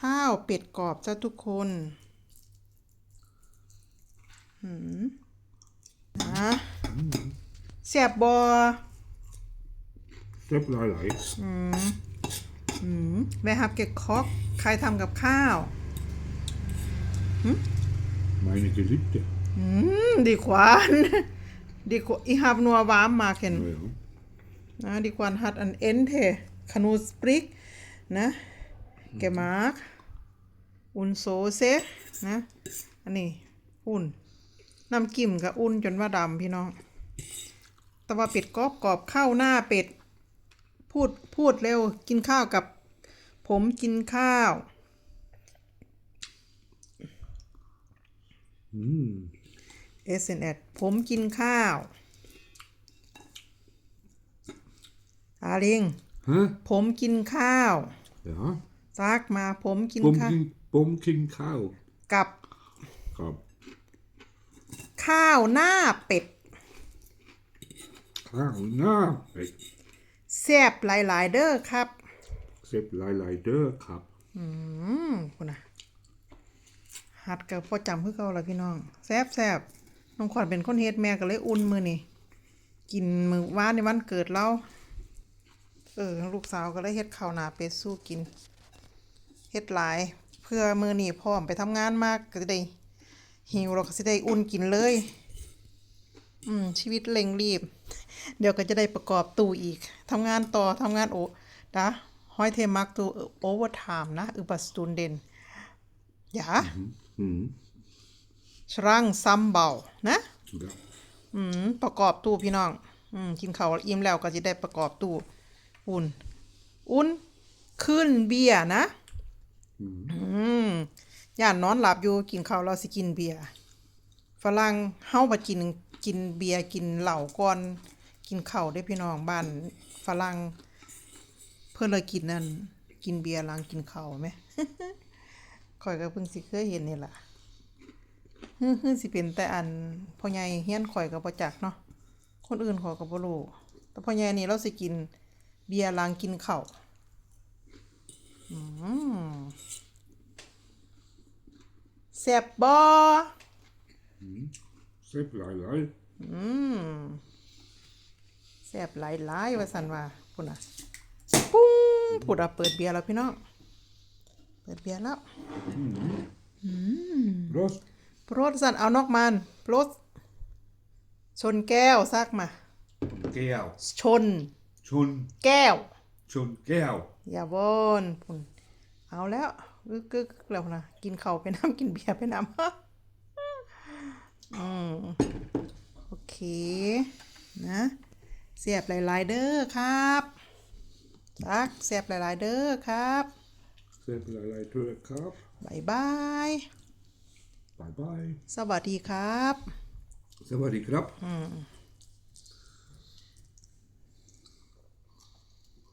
ข้าวเป็ดกรอบจ้าทุกคนหืมนะแซ่บบอเจ็บหลายหลายหืมแม่ฮับเก็กคอกใครทำกับข้าว meine Geliebte. อืมดีขวานดีกว่าอีฮับนัววามมาเข็น Ja, ja. นะดีกว่าฮัดอันเอ็นเทคานูสปริกนะ แกมาร์กอุนโซเซนะ อันนี้ อุ่น น้ำกิ่มกับอุ่นจนว่าดำพี่น้อง แต่ว่าเป็ดกรอบกรอบข้าวหน้าเป็ด พูดพูดเร็ว กินข้าวกับ ผมกินข้าว Mm. S N S ผมกินข้าว อาลิง Hä? ผมกินข้าว Ja. ซักมาผมกินข้าว Pumpkin, pumpkin cow. กับ Krab. ข้าวหน้าเป็ด Cow. Na. Hey. แซ่บหลายๆเด้อครับ Sepp lei lei dør krab. อืมคุณนะหัดกับพ่อจำคือเขาละพี่น้องแซ่บแซ่บน้องขวัญเป็นคนเฮ็ดแม่ก็เลยอุ่นมือนี่กินมือว่านในวันเกิดเราเออ ลูกสาวก็เลยเฮ็ดข้าวหน้าเป็ดสู้กิน เฮ็ดหลาย เพื่อมือนี่พร้อมไปทำงานมากก็จะได้หิวเราก็สิได้อุ่นกินเลย อืม ชีวิตเร่งรีบ เดี๋ยวก็จะได้ประกอบตู้อีกทำงานต่อทำงานโอนะห้อยเทมักตูโอเวอร์ไทม์นะอุปสตูนเดนอย่า Mhm. ชรังซัมเบานะ Ja. อืมประกอบตู้พี่น้อง อืมกินข้าวอิ่มแล้วก็จะได้ประกอบตู้ อุ่น อุ่น ขึ้นเบียร์นะ อืมย่านนอนหลับอยู่กินข้าวเราสิกินเบียร์ฝรั่งเฮาบ่กินกินเบียร์กินเหล้าก่อน กินข้าวได้พี่น้องบ้านฝรั่งเพิ่นเลยกินนั่นกินเบียร์หลังกินข้าวแหมข่อยก็เพิ่งสิเคยเห็นนี่ล่ะฮึ่มๆสิเป็นแต่อันพ่อใหญ่เฮี้ยนข่อยก็บ่จักเนาะคนอื่นเขอยก็บ่รู้แต่พ่อใหญ่นี่เราสิกินเบียร์ล้างกินข้าว อืมแซ่บบ่ Sepp lei lei. อืมแซ่บหลายๆว่าซั่นว่าพุ่นน่ะปุ้งพุ่นน่ะเปิดเบียร์แล้วพี่น้อง เปิดเบียร์แล้ว Prost. โปรดสั่นเอานอกมันโปรดชนแก้วซักมา Gær. ชน Chun. แก้ว Chun gær. อย่าบอนพุ่นเอาแล้วกึกกึกแล้วนะกินข้าวไปน้ำกินเบียร์ไปน้ำอืมโอเค นะเสียบหลายๆเด้อครับตักเสียบหลายๆเด้อครับ Sepp lei lei dør krab. บายบาย Bye bye. สวัสดีครับ Så var det krab. Mm.